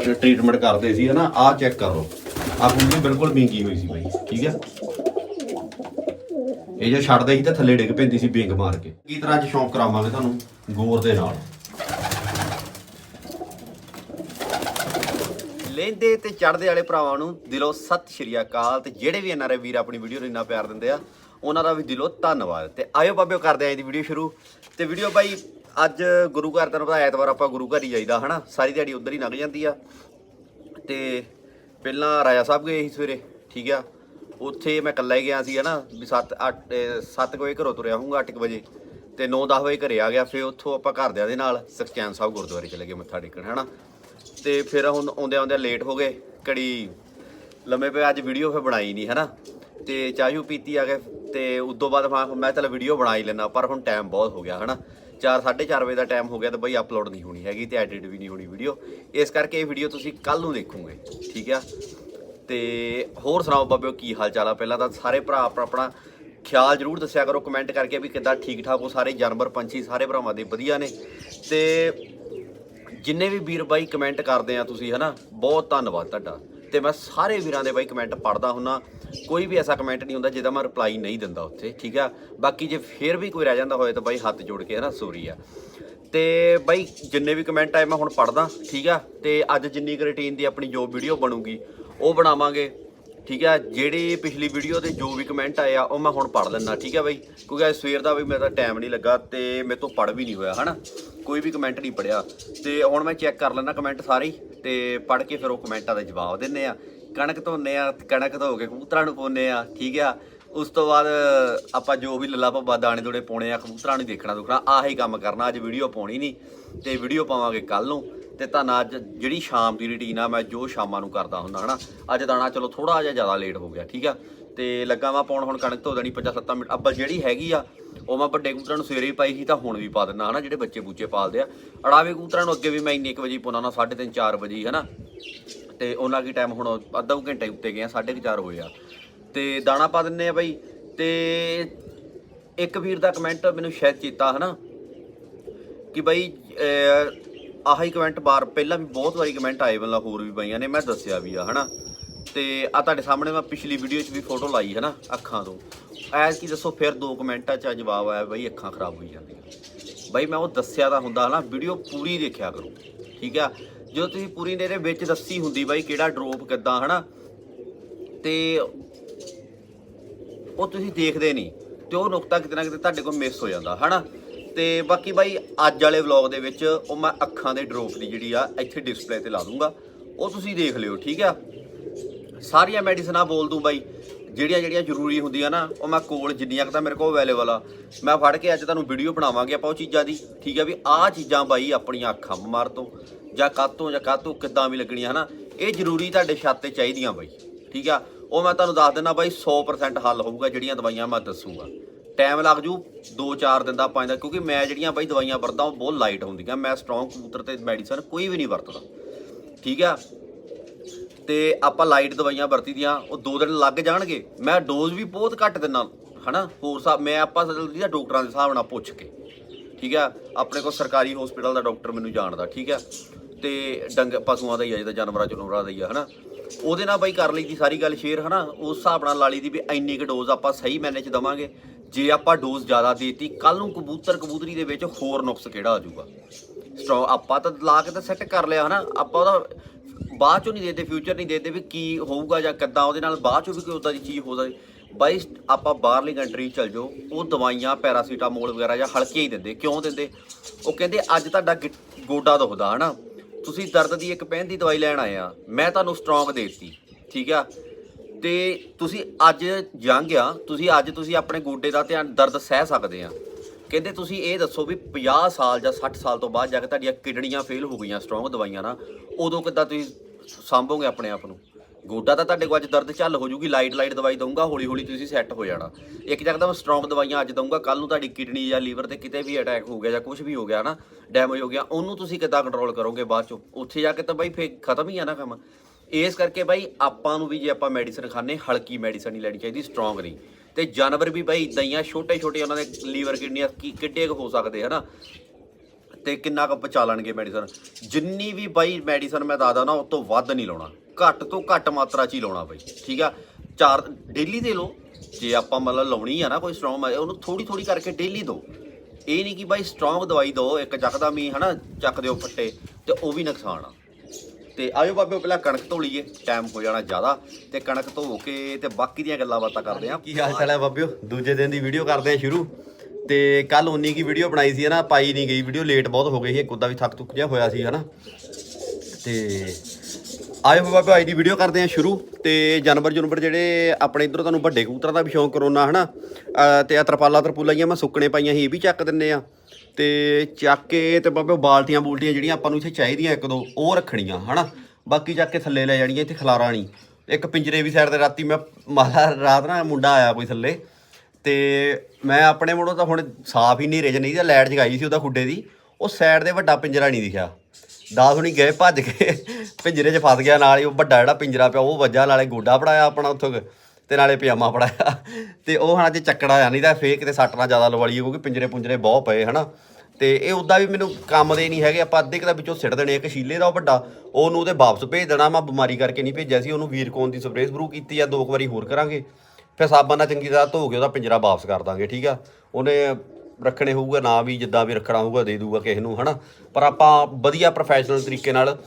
Treatment ਕਰਦੇ ਸੀ, ਹਨਾ? ਆਹ ਚੈੱਕ ਕਰੋ। ਆਹ ਕੁੰਡੀ ਬਿਲਕੁਲ ਵਿੰਗੀ ਹੋਈ ਸੀ ਬਾਈ, ਠੀਕ ਹੈ? ਇਹ ਜੇ ਛੱਡਦੇ ਸੀ ਤਾਂ ਥੱਲੇ ਡਿੱਗ ਪੈਂਦੀ ਸੀ ਵਿੰਗ ਮਾਰ ਕੇ। ਕੀ ਤਰ੍ਹਾਂ ਅੱਜ ਸ਼ੌਂਕ ਕਰਾਵਾਂਗੇ ਤੁਹਾਨੂੰ, ਗੋਰ ਦੇ ਨਾਲ। ਲੈਂਦੇ ਤੇ ਚੜਦੇ ਵਾਲੇ ਭਰਾਵਾਂ ਨੂੰ ਦਿਲੋਂ ਸਤਿ ਸ਼੍ਰੀ ਅਕਾਲ। ਤੇ ਜਿਹੜੇ ਵੀ ਐਨਆਰਆਈ ਵੀਰ ਆਪਣੀ ਵੀਡੀਓ ਨੂੰ ਇੰਨਾ ਪਿਆਰ ਦਿੰਦੇ ਆ, ਉਹਨਾਂ ਦਾ ਵੀ ਦਿਲੋਂ ਧੰਨਵਾਦ। ਤੇ ਆਇਓ ਬਾਬਿਓ ਕਰਦੇ ਆਂ ਇਹਦੀ ਵੀਡੀਓ ਸ਼ੁਰੂ। ਤੇ ਵੀਡੀਓ ਬਾਈ ਅੱਜ ਗੁਰੂ ਘਰ ਤੁਹਾਨੂੰ ਪਤਾ ਐਤਵਾਰ ਆਪਾਂ ਗੁਰੂ ਘਰ ਹੀ ਜਾਈਦਾ, ਹਨਾ? ਸਾਰੀ ਦਿਹਾੜੀ ਉਧਰ ਹੀ ਲੰਘ ਜਾਂਦੀ ਆ। ਤੇ ਪਹਿਲਾਂ ਰਾਜਾ ਸਾਹਿਬ ਗਏ ਸੀ ਸਵੇਰੇ, ਠੀਕ ਆ? ਉੱਥੇ ਮੈਂ ਇਕੱਲਾ ਹੀ ਗਿਆ ਸੀ, ਹਨਾ? ਵੀ 7 8 7 ਵਜੇ ਘਰੋਂ ਤੁਰਿਆ ਹੂੰਗਾ 8 ਵਜੇ। ਤੇ 9 10 ਵਜੇ ਘਰੇ ਆ ਗਿਆ, ਫਿਰ ਉੱਥੋਂ ਆਪਾਂ ਘਰਦਿਆਂ ਦੇ ਨਾਲ ਸਖਚੈਨ ਸਾਹਿਬ ਗੁਰਦੁਆਰੇ ਚਲੇ ਗਏ, ਮੱਥਾ ਟੇਕਣ, ਹਨਾ? ਤੇ ਫਿਰ ਹੁਣ ਆਉਂਦੇ ਆਉਂਦੇ ਲੇਟ ਹੋ ਗਏ, ਘੜੀ ਲੰਮੇ ਪਏ, ਅੱਜ ਵੀਡੀਓ ਫਿਰ ਬਣਾਈ ਨਹੀਂ ਹਨਾ? ਤੇ ਚਾਹੂ ਪੀਤੀ ਆ ਗਏ ਤੇ ਤੋਂ ਬਾਅਦ ਮੈਂ ਮੈਂ ਚੱਲ ਵੀਡੀਓ ਬਣਾ ਹੀ ਲੈਣਾ ਪਰ ਹੁਣ ਟਾਈਮ ਬਹੁਤ ਹੋ ਗਿਆ, ਹਨਾ? 4 4:30 ਵਜੇ ਦਾ ਟਾਈਮ ਹੋ ਗਿਆ ਤਾਂ ਬਈ ਅਪਲੋਡ ਨਹੀਂ ਹੋਣੀ ਹੈਗੀ ਤੇ ਐਡਿਟ ਵੀ ਨਹੀਂ ਹੋਣੀ ਵੀਡੀਓ ਇਸ ਕਰਕੇ ਇਹ ਵੀਡੀਓ ਤੁਸੀਂ ਕੱਲ ਨੂੰ ਦੇਖੋਗੇ, ਠੀਕ ਆ? ਤੇ ਹੋਰ ਸੁਣਾਓ ਬਾਬਿਓ, ਕੀ ਹਾਲ ਚਾਲ ਆ? ਪਹਿਲਾਂ ਤਾਂ ਸਾਰੇ ਭਰਾ ਆਪਣਾ ਆਪਣਾ ਖਿਆਲ ਜਰੂਰ ਦੱਸਿਆ ਕਰੋ ਕਮੈਂਟ ਕਰਕੇ ਵੀ ਕਿੱਦਾਂ ਠੀਕ ਠਾਕ ਹੋ ਸਾਰੇ ਜਾਨਵਰ, ਪੰਛੀ, ਸਾਰੇ ਭਰਾਵਾਂ ਦੇ ਵਧੀਆ ਨੇ। ਤੇ ਜਿੰਨੇ ਵੀ ਵੀਰ ਬਾਈ ਕਮੈਂਟ ਕਰਦੇ ਆ ਤੁਸੀਂ, ਹਨਾ? ਬਹੁਤ ਧੰਨਵਾਦ ਤੁਹਾਡਾ। ਤੇ ਮੈਂ ਸਾਰੇ ਵੀਰਾਂ ਦੇ ਬਾਈ ਕਮੈਂਟ ਪੜਦਾ ਹੁੰਨਾ। ਕੋਈ ਵੀ ਐਸਾ ਕਮੈਂਟ ਨਹੀਂ ਹੁੰਦਾ ਜਿਹਦਾ ਮੈਂ ਰਿਪਲਾਈ ਨਹੀਂ ਦਿੰਦਾ ਉੱਥੇ, ਠੀਕ ਆ? ਬਾਕੀ ਜੇ ਫੇਰ ਵੀ ਕੋਈ ਰਹਿ ਜਾਂਦਾ ਹੋਏ ਤਾਂ ਬਾਈ ਹੱਥ ਜੋੜ ਕੇ ਹੈ ਨਾ ਸੋਰੀ ਆ। ਤੇ ਬਾਈ ਜਿੰਨੇ ਵੀ ਕਮੈਂਟ ਆਏ ਮੈਂ ਹੁਣ ਪੜਦਾ ਠੀਕ ਆ? ਤੇ ਅੱਜ ਜਿੰਨੀ ਕੁ ਰੁਟੀਨ ਦੀ ਆਪਣੀ ਜੋ ਵੀਡੀਓ ਬਣੂਗੀ, ਉਹ ਬਣਾਵਾਂਗੇ, ਠੀਕ ਆ? ਜਿਹੜੀ ਪਿਛਲੀ ਵੀਡੀਓ ਦੇ ਜੋ ਵੀ ਕਮੈਂਟ ਆਏ ਆ, ਉਹ ਮੈਂ ਹੁਣ ਪੜ ਲੈਣਾ ਠੀਕ ਆ ਬਾਈ? ਕਿਉਂਕਿ ਅੱਜ ਸਵੇਰ ਦਾ ਵੀ ਮੇਰਾ ਟਾਈਮ ਨਹੀਂ ਲੱਗਾ ਤੇ ਮੇਰੇ ਤੋਂ ਪੜ ਵੀ ਨਹੀਂ ਹੋਇਆ, ਹਨਾ? ਕੋਈ ਵੀ ਕਮੈਂਟ ਨਹੀਂ ਪੜਿਆ ਤੇ ਹੁਣ ਮੈਂ ਚੈੱਕ ਕਰ ਲੈਣਾ ਕਮੈਂਟ ਸਾਰੇ ਹੀ, ਤੇ ਪੜ ਕੇ ਫਿਰ ਉਹ ਕਮੈਂਟਾਂ ਦੇ ਜਵਾਬ ਦਿੰਨੇ ਆ। ਕਣਕ ਧੋਨੇ ਆ, ਕਣਕ ਧੋ ਕੇ ਕਬੂਤਰਾਂ ਨੂੰ ਪਾਉਂਦੇ ਆ, ਠੀਕ ਆ? ਉਸ ਤੋਂ ਬਾਅਦ ਆਪਾਂ ਜੋ ਵੀ ਲੱਲਾ ਭੱਬਾ ਦਾਣੇ ਦੋੜੇ ਪਾਉਣੇ ਆ, ਕਬੂਤਰਾਂ ਨੂੰ ਦੇਖਣਾ ਦੁਖਣਾ, ਆਹੀ ਕੰਮ ਕਰਨਾ, ਅੱਜ ਵੀਡੀਓ ਪਾਉਣੀ ਨਹੀਂ, ਤੇ ਵੀਡੀਓ ਪਾਵਾਂਗੇ ਕੱਲ ਨੂੰ, ਤੇ ਤੁਹਾਨੂੰ ਅੱਜ ਜਿਹੜੀ ਸ਼ਾਮ ਦੀ ਰੁਟੀਨ ਆ, ਮੈਂ ਜੋ ਸ਼ਾਮਾਂ ਨੂੰ ਕਰਦਾ ਹੁੰਦਾ, ਹਨਾ? ਅੱਜ ਦਾਣਾ ਚਲੋ ਥੋੜਾ ਜਿਹਾ ਜ਼ਿਆਦਾ ਲੇਟ ਹੋ ਗਿਆ, ਠੀਕ ਆ? ਤੇ ਲੱਗਾ ਵਾ ਪਾਉਣ ਹੁਣ ਕਣਕ ਧੋ ਦੇਣੀ 5-7 ਮਿੰਟ ਅੱਬਲ ਜਿਹੜੀ ਹੈਗੀ ਆ, ਉਹ ਮੈਂ ਵੱਡੇ ਕਬੂਤਰਾਂ ਨੂੰ ਸਵੇਰੇ ਹੀ ਪਾਈ ਸੀ, ਤਾਂ ਹੁਣ ਵੀ ਪਾ ਦਿੰਦਾ, ਹਨਾ? ਜਿਹੜੇ ਬੱਚੇ ਬੂਚੇ ਪਾਲਦੇ ਆ, ਅੜਾਵੇ ਕਬੂਤਰਾਂ ਨੂੰ ਅੱਗੇ ਵੀ ਮੈਂ ਇੰਨੇ ਕੁ ਵਜੇ ਪਾਉਣਾ ਨਾ 3:30 4 ਵਜੇ ਹੀ, ਹਨਾ? ਤੇ ਉਹਨਾਂ ਕੀ ਟਾਈਮ ਹੁਣ ਅੱਧਾ ਕੁ ਘੰਟੇ ਉੱਤੇ ਗਏ ਆ 4:30 ਹੋਏ ਆ। ਤੇ ਦਾਣਾ ਪਾ ਦਿੰਨੇ ਆ ਬਾਈ। ਤੇ ਇੱਕ ਵੀਰ ਦਾ ਕਮੈਂਟ ਮੈਨੂੰ ਸ਼ਾਇਦ ਚੇਤਾ ਹਨਾ? ਕਿ ਬਾਈ ਅਹ, ਆਹੀ ਕਮੈਂਟ ਬਾਰ ਪਹਿਲਾਂ ਵੀ ਬਹੁਤ ਵਾਰੀ ਕਮੈਂਟ ਆਏ ਬੰਲਾ ਹੋਰ ਵੀ ਬਾਈਆਂ ਨੇ ਮੈਂ ਦੱਸਿਆ ਵੀ ਆ ਹਨਾ? ਤੇ ਆ ਤੁਹਾਡੇ ਸਾਹਮਣੇ ਮੈਂ ਪਿਛਲੀ ਵੀਡੀਓ 'ਚ ਵੀ ਫੋਟੋ ਲਾਈ ਹਨਾ ਅੱਖਾਂ ਤੋਂ। ਐਸ ਕੀ ਦੱਸੋ ਫਿਰ ਦੋ ਕਮੈਂਟਾਂ 'ਚ ਜਵਾਬ ਆਇਆ ਬਾਈ ਅੱਖਾਂ ਖਰਾਬ ਹੋਈ ਜਾਂਦੀਆਂ। ਬਾਈ ਮੈਂ ਉਹ ਦੱਸਿਆ ਤਾਂ ਹੁੰਦਾ ਹਨਾ? ਵੀਡੀਓ ਪੂਰੀ ਦੇਖਿਆ ਕਰੋ ਠੀਕ ਆ? ਜਦੋਂ ਤੁਸੀਂ ਪੂਰੀ ਦੇ ਵਿੱਚ ਦੱਸੀ ਹੁੰਦੀ ਬਾਈ ਕਿਹੜਾ ਡ੍ਰੌਪ ਕਿੱਦਾਂ, ਹਨਾ? ਤੇ ਉਹ ਤੁਸੀਂ ਦੇਖਦੇ ਨਹੀਂ ਤੇ ਉਹ ਨੁਕਤਾ ਕਿਤੇ ਨਾ ਕਿਤੇ ਤੁਹਾਡੇ ਕੋਲ ਮਿਸ ਹੋ ਜਾਂਦਾ, ਹਨਾ? ਤੇ ਬਾਕੀ ਬਾਈ ਅੱਜ ਵਾਲੇ ਵਲੌਗ ਦੇ ਵਿੱਚ ਉਹ ਮੈਂ ਅੱਖਾਂ ਦੇ ਡ੍ਰੌਪ ਦੀ ਜਿਹੜੀ ਆ, ਇੱਥੇ ਡਿਸਪਲੇ ਤੇ ਲਾ ਦੂੰਗਾ। ਉਹ ਤੁਸੀਂ ਦੇਖ ਲਿਓ, ਠੀਕ ਆ? ਸਾਰੀਆਂ ਮੈਡੀਸਨਾਂ ਬੋਲ ਦੂੰ ਬਾਈ। ਜਿਹੜੀਆਂ ਜਿਹੜੀਆਂ ਜ਼ਰੂਰੀ ਹੁੰਦੀਆਂ ਨਾ, ਉਹ ਮੈਂ ਕੋਲ ਜਿੰਨੀਆਂ ਕੁ ਤਾਂ ਮੇਰੇ ਕੋਲ ਅਵੇਲੇਬਲ ਆ। ਮੈਂ ਫੜ ਕੇ ਅੱਜ ਤੁਹਾਨੂੰ ਵੀਡੀਓ ਬਣਾਵਾਂਗੇ ਆਪਾਂ ਉਹ ਚੀਜ਼ਾਂ ਦੀ, ਠੀਕ ਆ ਵੀ ਆਹ ਚੀਜ਼ਾਂ ਬਾਈ ਆਪਣੀਆਂ ਅੱਖਾਂ ਮਾਰ ਤੋਂ, ਜਾਂ ਕਾਤੋਂ ਜਾਂ ਕਾਤੋਂ ਕਿੱਦਾਂ ਵੀ ਲੱਗਣੀਆਂ, ਹਨਾ? ਇਹ ਜ਼ਰੂਰੀ ਤੁਹਾਡੇ ਛੱਤ ਤੇ ਚਾਹੀਦੀਆਂ ਬਾਈ, ਠੀਕ ਆ? ਉਹ ਮੈਂ ਤੁਹਾਨੂੰ ਦੱਸ ਦਿੰਦਾ ਬਾਈ 100% ਹੱਲ ਹੋਊਗਾ ਜਿਹੜੀਆਂ ਦਵਾਈਆਂ ਮੈਂ ਦੱਸੂਗਾ। ਟਾਈਮ ਲੱਗ ਜੂ 2-4 ਦਿਨ ਦਾ 5 ਦਾ ਕਿਉਂਕਿ ਮੈਂ ਜਿਹੜੀਆਂ ਬਾਈ ਦਵਾਈਆਂ ਵਰਤਦਾ, ਉਹ ਬਹੁਤ ਲਾਈਟ ਹੁੰਦੀਆਂ। ਮੈਂ ਸਟਰੋਂਗ ਕਬੂਤਰ ਤੇ ਮੈਡੀਸਨ ਕੋਈ ਵੀ ਨਹੀਂ ਵਰਤਦਾ, ਠੀਕ ਆ? ਤੇ ਆਪਾਂ ਲਾਈਟ ਦਵਾਈਆਂ ਵਰਤੀ ਦੀਆਂ, ਉਹ 2 ਦਿਨ ਲੱਗ ਜਾਣਗੇ। ਮੈਂ ਡੋਜ਼ ਵੀ ਬਹੁਤ ਘੱਟ ਦਿੰਦਾ, ਹਨਾ? ਹੋਰ ਸਾਹਿਬ ਮੈਂ ਆਪਾਂ ਦੀ ਡਾਕਟਰਾਂ ਦੇ ਹਿਸਾਬ ਨਾਲ ਪੁੱਛ ਕੇ, ਠੀਕ ਆ? ਆਪਣੇ ਕੋਲ ਸਰਕਾਰੀ ਹਸਪੀਟਲ ਦਾ ਡਾਕਟਰ ਮੈਨੂੰ ਜਾਣਦਾ, ਠੀਕ ਆ? ਤੇ ਡੰਗ ਪਸ਼ੂਆਂ ਦਾ ਹੀ ਆ, ਜਿਹਦਾ ਜਾਨਵਰਾਂ ਚਨੋਰਾਂ ਦਾ ਹੀ ਆ, ਹਨਾ? ਉਹਦੇ ਨਾਲ ਬਾਈ ਕਰ ਲਈ ਦੀ ਸਾਰੀ ਗੱਲ ਸ਼ੇਅਰ, ਹਨਾ? ਉਸ ਹਿਸਾਬ ਨਾਲ ਲਾ ਲਈ ਦੀ ਵੀ ਇੰਨੀ ਕੁ ਡੋਜ਼ ਆਪਾਂ ਸਹੀ ਮੈਨੇ ਚ ਦਵਾਂਗੇ। ਜੇ ਆਪਾਂ ਡੋਜ਼ ਜ਼ਿਆਦਾ ਦੇਤੀ ਕੱਲ ਨੂੰ ਕਬੂਤਰ ਕਬੂਤਰੀ ਦੇ ਵਿੱਚ ਹੋਰ ਨੁਕਸ ਕਿਹੜਾ ਆ ਜਾਊਗਾ? ਸਟਰੋਂਗ ਆਪਾਂ ਤਾਂ ਲਾ ਕੇ ਤਾਂ ਸੈੱਟ ਕਰ ਲਿਆ, ਹਨਾ? ਆਪਾਂ ਉਹਦਾ ਬਾਅਦ ਚੋਂ ਨਹੀਂ ਦੇਦੇ ਫਿਊਚਰ ਨਹੀਂ ਦੇਖਦੇ ਵੀ ਕੀ ਹੋਊਗਾ ਜਾਂ ਕਿੱਦਾਂ, ਉਹਦੇ ਨਾਲ ਬਾਅਦ ਚੋਂ ਵੀ ਕੋਈ ਉਦਾਂ ਦੀ ਚੀਜ਼ ਹੋ ਜਾਏ ਬਾਈ, ਆਪਾਂ ਬਾਹਰਲੀ ਕੰਟਰੀ ਚਲ ਜਾਓ, ਉਹ ਦਵਾਈਆਂ ਪੈਰਾਸੀਟਾਮੋਲ ਵਗੈਰਾ ਜਾਂ ਹਲਕੀਆਂ ਹੀ ਦਿੰਦੇ। ਕਿਉਂ ਦਿੰਦੇ? ਉਹ ਕਹਿੰਦੇ, ਅੱਜ ਤੁਹਾਡਾ ਗਿ- ਗੋਡਾ ਦੁਖਦਾ, ਹਨਾ? ਤੁਸੀਂ ਦਰਦ ਦੀ ਇੱਕ ਪੈਨ ਦੀ ਦਵਾਈ ਲੈਣ ਆਏ ਆ, ਮੈਂ ਤੁਹਾਨੂੰ ਸਟਰੋਂਗ ਦੇਤੀ, ਠੀਕ ਆ? ਤੇ ਤੁਸੀਂ ਅੱਜ ਜੰਗ ਆ, ਤੁਸੀਂ ਅੱਜ ਤੁਸੀਂ ਆਪਣੇ ਗੋਡੇ ਦਾ ਧਿਆਨ, ਦਰਦ ਸਹਿ ਸਕਦੇ ਆ। ਕਹਿੰਦੇ, ਤੁਸੀਂ ਇਹ ਦੱਸੋ ਵੀ 50 ਸਾਲ ਜਾਂ 60 ਸਾਲ ਤੋਂ ਬਾਅਦ ਜਾ ਕੇ ਤੁਹਾਡੀਆਂ ਕਿਡਨੀਆਂ ਫੇਲ ਹੋ ਗਈਆਂ ਸਟਰੋਂਗ ਦਵਾਈਆਂ ਨਾਲ, ਉਦੋਂ ਕਿੱਦਾਂ ਤੁਸੀਂ ਸਾਂਭੋਗੇ ਆਪਣੇ ਆਪ ਨੂੰ। ਗੋਡਾ ਤਾਂ ਤੁਹਾਡੇ ਕੋਲ ਅੱਜ ਦਰਦ ਚੱਲ ਹੋ ਜੂਗੀ ਲਾਈਟ ਲਾਈਟ ਦਵਾਈ ਦਊਂਗਾ, ਹੌਲੀ ਹੌਲੀ ਤੁਸੀਂ ਸੈੱਟ ਹੋ ਜਾਣਾ। ਇੱਕ ਜਗਦਾ ਸਟਰੋਂਗ ਦਵਾਈਆਂ ਅੱਜ ਦਊਂਗਾ ਕੱਲ ਨੂੰ ਤੁਹਾਡੀ ਕਿਡਨੀ ਜਾਂ ਲੀਵਰ ਤੇ ਕਿਤੇ ਵੀ ਅਟੈਕ ਹੋ ਗਿਆ ਜਾਂ ਕੁਝ ਵੀ ਹੋ ਗਿਆ ਨਾ ਡੈਮੇਜ ਹੋ ਗਿਆ, ਉਹਨੂੰ ਤੁਸੀਂ ਕਿੱਦਾਂ ਕੰਟਰੋਲ ਕਰੋਗੇ ਬਾਅਦ ਚੋਂ? ਉੱਥੇ ਜਾ ਕੇ ਤਾਂ ਬਾਈ ਫੇਰ ਖਤਮ ਹੀ ਆ ਨਾ ਕੰਮ। ਇਸ ਕਰਕੇ ਬਾਈ ਆਪਾਂ ਨੂੰ ਵੀ ਜੇ ਆਪਾਂ ਮੈਡੀਸਨ ਖਾਣੇ ਹਲਕੀ ਮੈਡੀਸਨ ਹੀ ਲੈਣੀ ਚਾਹੀਦੀ ਸਟਰੋਂਗ ਨਹੀਂ। ਤੇ ਜਾਨਵਰ ਵੀ ਬਾਈ ਇਦਾਂ ਹੀ ਆ ਛੋਟੇ ਛੋਟੇ ਉਹਨਾਂ ਦੇ ਲੀਵਰ ਕਿਡਨੀਆਂ, ਕੀ ਕਿੱਡੇ ਕੁ ਹੋ ਸਕਦੇ ਹਨਾ ਤੇ ਕਿੰਨਾ ਕੁ ਪਚਾ ਲੈਣਗੇ ਮੈਡੀਸਨ ਜਿੰਨੀ ਵੀ ਬਾਈ ਮੈਡੀਸਨ ਮੈਂ ਦੱਸਦਾ ਨਾ ਉਸ ਤੋਂ ਵੱਧ ਨਹੀਂ ਲਾਉਣਾ। ਘੱਟ ਤੋਂ ਘੱਟ ਮਾਤਰਾ 'ਚ ਹੀ ਲਾਉਣਾ ਬਾਈ, ਠੀਕ ਆ? ਚਾਰ ਡੇਲੀ ਦੇ ਲਓ। ਜੇ ਆਪਾਂ ਮਤਲਬ ਲਾਉਣੀ ਆ ਨਾ ਕੋਈ ਸਟਰੋਂਗ ਉਹਨੂੰ ਥੋੜੀ ਥੋੜੀ ਕਰਕੇ ਡੇਲੀ ਦਿਓ ਇਹ ਨਹੀਂ ਕਿ ਬਾਈ ਸਟਰੋਂਗ ਦਵਾਈ ਦਿਓ ਇੱਕ ਚੱਕਦਾ ਮੀ ਹਨਾ? ਚੱਕ ਦਿਓ ਫੱਟੇ, ਤੇ ਉਹ ਵੀ ਨੁਕਸਾਨ ਆ। ਤੇ ਆਇਓ ਬਾਬੇ ਪਹਿਲਾਂ ਕਣਕ ਧੋ ਲਈਏ ਟਾਈਮ ਹੋ ਜਾਣਾ ਜ਼ਿਆਦਾ, ਤੇ ਕਣਕ ਧੋ ਕੇ ਤੇ ਬਾਕੀ ਦੀਆਂ ਗੱਲਾਂ ਬਾਤਾਂ ਕਰਦੇ ਆਂ। ਕੀ ਹਾਲ ਚਾਲ ਹੈ ਬਾਬਿਓ? ਦੂਜੇ ਦਿਨ ਦੀ ਵੀਡੀਓ ਕਰਦੇ ਆਂ ਸ਼ੁਰੂ। ਤੇ ਕੱਲ ਉਨੀ ਕੀ ਵੀਡੀਓ ਬਣਾਈ ਸੀ ਹਨਾ, ਪਾਈ ਨਹੀਂ ਗਈ ਵੀਡੀਓ ਲੇਟ ਬਹੁਤ ਹੋ ਗਈ ਸੀ, ਇੱਕ ਉਦਾਂ ਵੀ ਥੱਕ ਥੁੱਕ ਜਿਹਾ ਹੋਇਆ ਸੀ ਹਨਾ। ਤੇ ਆਇਓ ਬਾਬਾ ਅੱਜ ਦੀ ਵੀਡੀਓ ਕਰਦੇ ਆ ਸ਼ੁਰੂ, ਤੇ ਜਾਨਵਰ ਜੁਨਵਰ ਜਿਹੜੇ ਆਪਣੇ ਇਧਰੋਂ ਤੁਹਾਨੂੰ ਵੱਡੇ ਕਬੂਤਰਾਂ ਦਾ ਵੀ ਸ਼ੌਂਕ ਕਰੋਨਾ ਹਨਾ, ਅਹ ਤੇ ਆ ਤਰਪਾਲਾਂ ਤਰਪੂਲਾਂ ਜਿਹੀਆਂ ਮੈਂ ਸੁੱਕਣੇ ਪਾਈਆਂ ਸੀ, ਇਹ ਵੀ ਚੱਕ ਦਿੰਨੇ ਆ। ਤੇ ਚੱਕ ਕੇ ਤੇ ਬਾਬੇ ਬਾਲਟੀਆਂ ਬੂਲਟੀਆਂ ਜਿਹੜੀਆਂ ਆਪਾਂ ਨੂੰ ਇੱਥੇ ਚਾਹੀਦੀਆਂ ਇੱਕ ਦੋ, ਉਹ ਰੱਖਣੀਆਂ ਹਨਾ। ਬਾਕੀ ਚੱਕ ਕੇ ਥੱਲੇ ਲੈ ਜਾਣੀਆਂ, ਇੱਥੇ ਖਲਾਰਾ ਨਹੀਂ। ਇੱਕ ਪਿੰਜਰੇ ਵੀ ਸਾਈਡ ਤੇ ਰਾਤੀ ਮੈਂ ਮਾਲਾ ਰਾਤ ਨਾ ਮੁੰਡਾ ਆਇਆ ਕੋਈ ਥੱਲੇ ਤੇ ਮੈਂ ਆਪਣੇ ਮੋੜੋਂ ਤਾਂ ਹੁਣ ਸਾਫ਼ ਹੀ ਨਹੀਂ ਰੇਜ ਨਹੀਂ ਤਾਂ ਲਾਈਟ ਜਗਾਈ ਸੀ ਉਹਦਾ ਖੁੱਡੇ ਦੀ ਉਹ ਸਾਈਡ ਦੇ ਵੱਡਾ ਪਿੰਜਰਾ ਨਹੀਂ ਦਿਖਿਆ ਦਾਸ ਹੁਣੀ ਗਏ ਭੱਜ ਕੇ ਪਿੰਜਰੇ 'ਚ ਫਸ ਗਿਆ ਨਾਲ ਹੀ ਉਹ ਵੱਡਾ ਜਿਹੜਾ ਪਿੰਜਰਾ ਪਿਆ ਉਹ ਵੱਜਾ ਨਾਲੇ ਗੋਡਾ ਫੜਾਇਆ ਆਪਣਾ ਉੱਥੋਂ ਕੁ ਤੇ ਨਾਲੇ ਪਜਾਮਾ ਫੜਾਇਆ ਤੇ ਉਹ ਹੁਣ ਅੱਜ ਚੱਕੜਾ ਆ ਨਹੀਂ ਤਾਂ ਫੇਰ ਕਿਤੇ ਸੱਟ ਨਾ ਜ਼ਿਆਦਾ ਲਵਾਲੀ ਕਿਉਂਕਿ ਪਿੰਜਰੇ ਪੁੰਜਰੇ ਬਹੁਤ ਪਏ ਹਨਾ ਤੇ ਇਹ ਉਦਾਂ ਵੀ ਮੈਨੂੰ ਕੰਮ ਦੇ ਨਹੀਂ ਹੈਗੇ ਆਪਾਂ ਅੱਧੇ ਕੁ ਦਾ ਵਿੱਚੋਂ ਸਿੱਟ ਦੇਣੇ ਇੱਕ ਸ਼ੀਲੇ ਦਾ ਉਹ ਵੱਡਾ ਉਹਨੂੰ ਉਹਦੇ ਵਾਪਸ ਭੇਜ ਦੇਣਾ ਮੈਂ ਬਿਮਾਰੀ ਕਰਕੇ ਨਹੀਂ ਭੇਜਿਆ ਸੀ ਉਹਨੂੰ ਵੀਰਕੋਨ ਦੀ ਸਪਰੇਅ ਸਪਰੂ ਕੀਤੀ ਆ ਦੋ ਕੁ ਵਾਰੀ ਹੋਰ ਕਰਾਂਗੇ ਫਿਰ ਸਾਬਣ ਨਾਲ ਚੰਗੀ ਤਰ੍ਹਾਂ ਧੋ ਕੇ ਉਹਦਾ ਪਿੰਜਰਾ ਵਾਪਸ ਕਰ ਦਾਂਗੇ, ਠੀਕ ਆ? ਉਹਨੇ ਰੱਖਣੇ ਹੋਊਗਾ, ਨਾ ਵੀ ਜਿੱਦਾਂ ਵੀ ਰੱਖਣਾ ਹੋਊਗਾ, ਦੇ ਦੂਗਾ ਕਿਸੇ ਨੂੰ, ਹਨਾ? ਪਰ ਆਪਾਂ ਵਧੀਆ ਪ੍ਰੋਫੈਸ਼ਨਲ ਤਰੀਕੇ ਨਾਲ